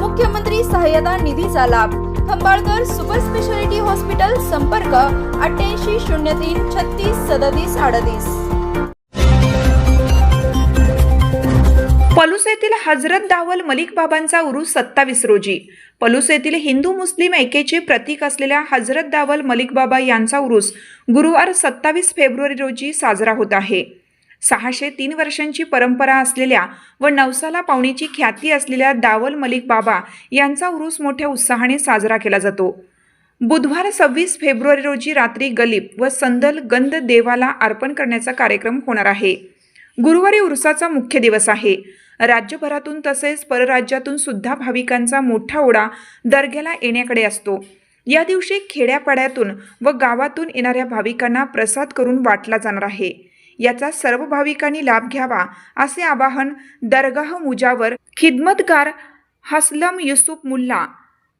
मुख्यमंत्री सहाय्यता निधीचा लाभ. खंबाळकर सुपर स्पेशालिटी हॉस्पिटल संपर्क अठ्ठ्याऐंशी शून्य तीन छत्तीस सदतीस अडतीस. पलूस येथील हजरत दावल मलिक बाबांचा उरूस सत्तावीस रोजी. पलूस येथील हिंदू मुस्लिम ऐक्याचे प्रतीक असलेल्या हजरत दावल मलिक बाबा यांचा उरूस गुरुवार सत्तावीस फेब्रुवारी रोजी साजरा होत आहे. सहाशे तीन वर्षांची परंपरा असलेल्या व नवसाला पावणीची ख्याती असलेल्या दावल मलिक बाबा यांचा उरूस मोठ्या उत्साहाने साजरा केला जातो. बुधवार सव्वीस फेब्रुवारी रोजी रात्री गलीप व संदल गंध देवाला अर्पण करण्याचा कार्यक्रम होणार आहे. गुरुवारी उरुसाचा मुख्य दिवस आहे. राज्यभरातून तसेच परराज्यातून सुद्धा भाविकांचा मोठा ओढा दर्ग्याला येण्याकडे असतो. या दिवशी खेड्यापाड्यातून व गावातून येणाऱ्या भाविकांना प्रसाद करून वाटला जाणार आहे. याचा सर्व भाविकांनी लाभ घ्यावा असे आवाहन दरगाह मुजावर खिदमतगार हसलम युसुफ मुल्ला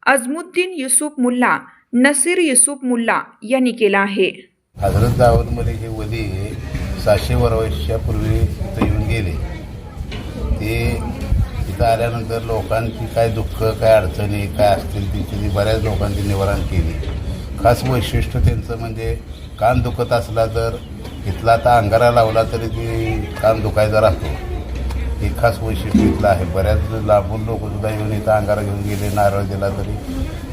अजमुद्दीन युसुफ मुल्ला नसीर युसुफ मुल्ला यांनी केला आहे. हजरत दावतमध्ये हे वली सातशे वर्षापूर्वी इथं येऊन गेले. ते इथं आल्यानंतर लोकांची काय दुःख काय अडचणी काय असतील त्यांची बऱ्याच लोकांची निवारण केली. खास वैशिष्ट्य त्यांचं म्हणजे कान दुखत असला तर इथला आता अंगारा लावला तरी ती कान दुखायचा राहतो. हे खास वैशिष्ट्य इथलं आहे. बऱ्याच लांबून लोकसुद्धा येऊन इथं अंगारा घेऊन गेले नारळ दिला तरी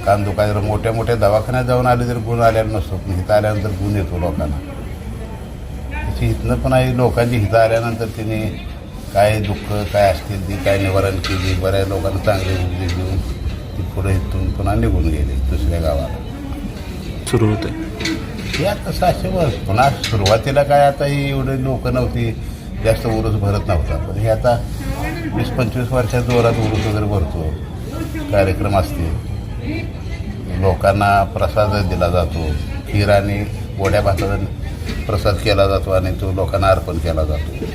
कान दुखायचं मोठ्या मोठ्या दवाखान्यात जाऊन आले तरी गुण आलेला नसतो. पण इथं आल्यानंतर गुण येतो लोकांना. त्याची इथनं पण आहे लोकांची हिथं आल्यानंतर तिने काय दुःख काय असतील ती काय निवारण केली. बऱ्याच लोकांना चांगले बुद्धी देऊन ती पुढे इथून पुन्हा निघून गेली दुसऱ्या गावाला. सुरू होतं हे आता सहाशे वर्ष पुन्हा सुरुवातीला काय आता ही एवढे लोक नव्हती जास्त उरूस भरत नव्हता. पण हे आता वीस पंचवीस वर्षात जोरात उरूस वगैरे भरतो. कार्यक्रम असते लोकांना प्रसाद दिला जातो. खीर आणि गोड्या भाताचा प्रसाद केला जातो आणि तो लोकांना अर्पण केला जातो.